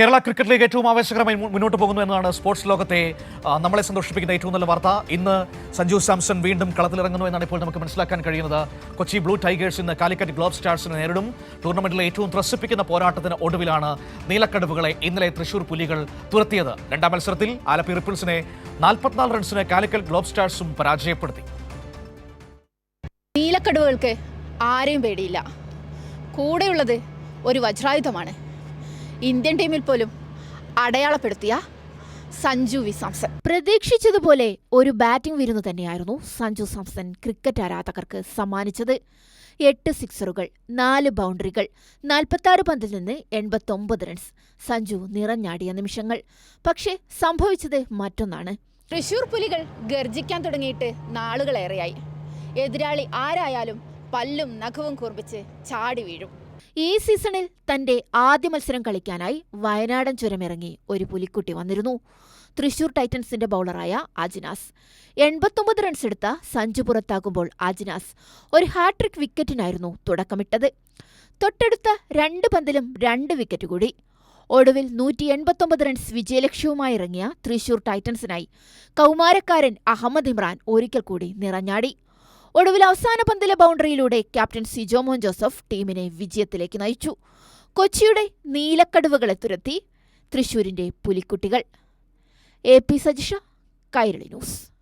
Kerala cricket league ഏറ്റവും ആവേശകരമായി മുന്നോട്ട് പോകുന്നു എന്നതാണ് സ്പോർട്സ് ലോകത്തെ നമ്മളെ സന്തോഷിപ്പിക്കുന്ന ഏറ്റവും നല്ല വാർത്ത. ഇന്ന് സഞ്ജു സാംസൺ വീണ്ടും കളത്തിലിറങ്ങുന്നു എന്നാണ് ഇപ്പോൾ നമുക്ക് മനസ്സിലാക്കാൻ കഴിയുന്നത്. കൊച്ചി ബ്ലൂ ടൈഗേഴ്സ് ഇന്ന് കാലിക്കറ്റ് ഗ്ലോബ് സ്റ്റാർസിനെ നേരിടും. ടൂർണമെന്റിലെ ഏറ്റവും ത്രസിപ്പിക്കുന്ന പോരാട്ടത്തിന് ഒടുവിലാണ് നീലക്കടുവുകളെ ഇന്നലെ തൃശൂർ പുലികൾ തുരത്തിയത്. രണ്ടാം മത്സരത്തിൽ ആലപ്പി റിപ്പിൾസിനെ നാൽപ്പത്തിനാല് റൺസിന് കാലിക്കറ്റ് ഗ്ലോബ് സ്റ്റാർസും പരാജയപ്പെടുത്തി. നീലക്കടുവകൾക്ക് ആരെയും പേടിയില്ല. കൂടെയുള്ളത് ഒരു വജ്രായുധമാണ്. ഇന്ത്യൻ ടീമിൽ പോലും അടയാളപ്പെടുത്തിയ സഞ്ജു വി സാംസൺ. പ്രതീക്ഷിച്ചതുപോലെ ഒരു ബാറ്റിംഗ് വിരുന്ന് തന്നെയായിരുന്നു സഞ്ജു സാംസൺ ക്രിക്കറ്റ് ആരാധകർക്ക് സമ്മാനിച്ചത്. എട്ട് സിക്സറുകൾ നാല് ബൗണ്ടറികൾ നാൽപ്പത്താറ് പന്തിൽ നിന്ന് എൺപത്തൊമ്പത് റൺസ്. സഞ്ജു നിറഞ്ഞാടിയ നിമിഷങ്ങൾ. പക്ഷേ സംഭവിച്ചത് മറ്റൊന്നാണ്. തൃശൂർ പുലികൾ ഗർജിക്കാൻ തുടങ്ങിയിട്ട് നാളുകളേറെയായി. എതിരാളി ആരായാലും പല്ലും നഖവും കൂർപ്പിച്ച് ചാടി വീഴും. ഈ സീസണിൽ തന്റെ ആദ്യ മത്സരം കളിക്കാനായി വയനാടൻ ചുരമിറങ്ങി ഒരു പുലിക്കുട്ടി വന്നിരുന്നു. തൃശൂർ ടൈറ്റൻസിന്റെ ബൗളറായ അജിനാസ്. എൺപത്തൊമ്പത് റൺസ് എടുത്ത സഞ്ജു പുറത്താകുമ്പോൾ അജിനാസ് ഒരു ഹാട്രിക് വിക്കറ്റിനായിരുന്നു തുടക്കമിട്ടത്. തൊട്ടടുത്ത രണ്ട് പന്തിലും രണ്ട് വിക്കറ്റ് കൂടി. ഒടുവിൽ നൂറ്റി എൺപത്തൊമ്പത് റൺസ് വിജയലക്ഷ്യവുമായി ഇറങ്ങിയ തൃശൂർ ടൈറ്റൻസിനായി കൗമാരക്കാരൻ അഹമ്മദ് ഇമ്രാൻ ഒരിക്കൽ കൂടി നിറഞ്ഞാടി. ഒടുവിൽ അവസാന പന്തിലെ ബൗണ്ടറിയിലൂടെ ക്യാപ്റ്റൻ സിജോ മോൻ ജോസഫ് ടീമിനെ വിജയത്തിലേക്ക് നയിച്ചു. കൊച്ചിയുടെ നീലക്കടുവകളെ തുരത്തി തൃശൂരിന്റെ പുലിക്കുട്ടികൾ. A P Sajisha Kairali news.